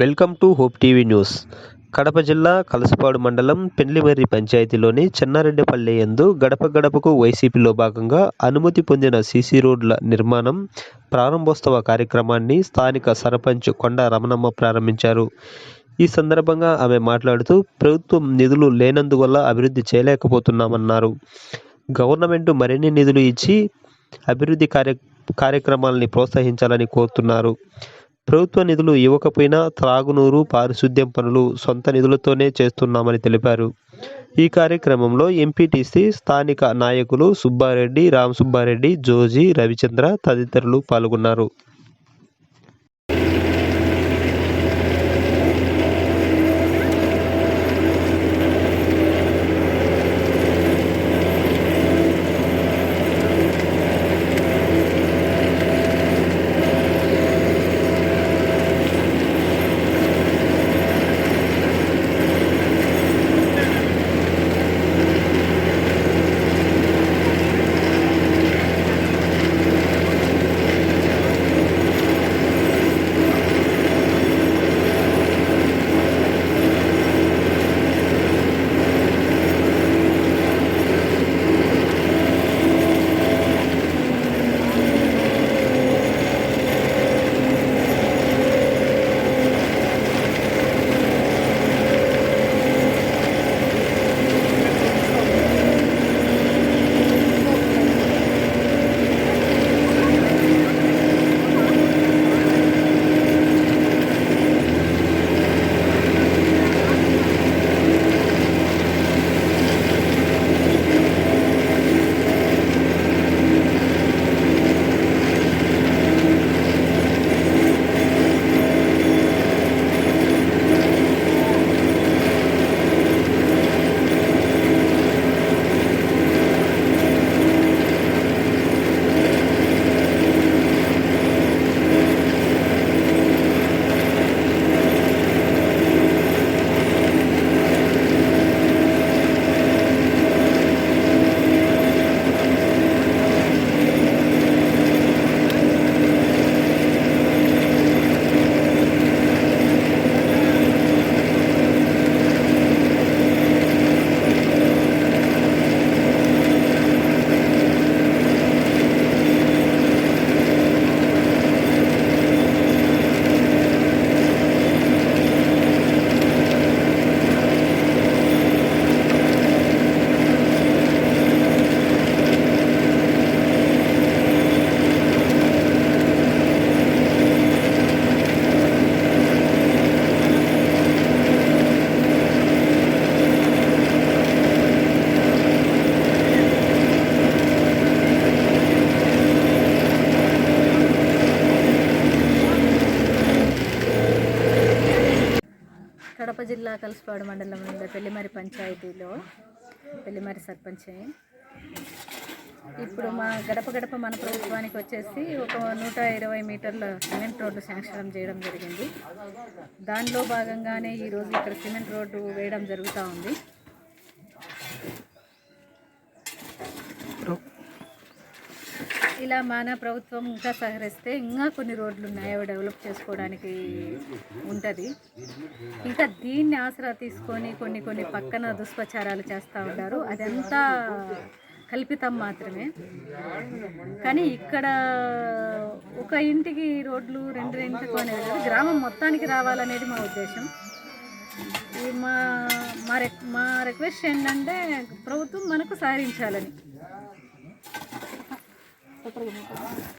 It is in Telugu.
Welcome to hope TV news. Kadapa జిల్లా కలసపాడు మండలం పెండ్లిమర్రి పంచాయతీలోని చెన్నారెడ్డిపల్లె యందు గడప గడపకు వైసీపీలో భాగంగా అనుమతి పొందిన సీసీ రోడ్ల నిర్మాణం ప్రారంభోత్సవ కార్యక్రమాన్ని స్థానిక సర్పంచ్ కొండ రమణమ్మ ప్రారంభించారు. ఈ సందర్భంగా ఆమె మాట్లాడుతూ ప్రభుత్వం నిధులు లేనందువల్ల అభివృద్ధి చేయలేకపోతున్నామన్నారు. గవర్నమెంట్ మరిన్ని నిధులు ఇచ్చి అభివృద్ధి కార్య కార్యక్రమాలని ప్రోత్సహించాలని కోరుతున్నారు. ప్రభుత్వ నిధులు ఇవ్వకపోయినా త్రాగునూరు పారిశుద్ధ్యం పనులు సొంత నిధులతోనే చేస్తున్నామని తెలిపారు. ఈ కార్యక్రమంలో ఎంపీటీసీ స్థానిక నాయకులు సుబ్బారెడ్డి రామ్ సుబ్బారెడ్డి జోజీ రవిచంద్ర తదితరులు పాల్గొన్నారు. కడప జిల్లా కలిసిపాడు మండలం పెళ్ళిమరి పంచాయతీలో. పెళ్ళిమరి సర్పంచ్ ఇప్పుడు మా గడప గడప మన ప్రభుత్వానికి వచ్చేసి ఒక నూట ఇరవై మీటర్ల సిమెంట్ రోడ్డు శాంక్షన్ చేయడం జరిగింది. దానిలో భాగంగానే ఈరోజు ఇక్కడ సిమెంట్ రోడ్డు వేయడం జరుగుతూ ఉంది. ఇలా మన ప్రభుత్వం ఇంకా సహకరిస్తే ఇంకా కొన్ని రోడ్లు ఉన్నాయి అవి డెవలప్ చేసుకోవడానికి ఉంటుంది. ఇంకా దీన్ని ఆసరా తీసుకొని కొన్ని కొన్ని పక్కన దుష్ప్రచారాలు చేస్తూ ఉంటారు. అదంతా కల్పితం మాత్రమే. కానీ ఇక్కడ ఒక ఇంటికి రోడ్లు రెండు ఇంటికి అనేది కాదు, గ్రామం మొత్తానికి రావాలనేది మా ఉద్దేశం. మా మా రిక్ మా రిక్వెస్ట్ ఏంటంటే ప్రభుత్వం మనకు సహకరించాలని. Seperti.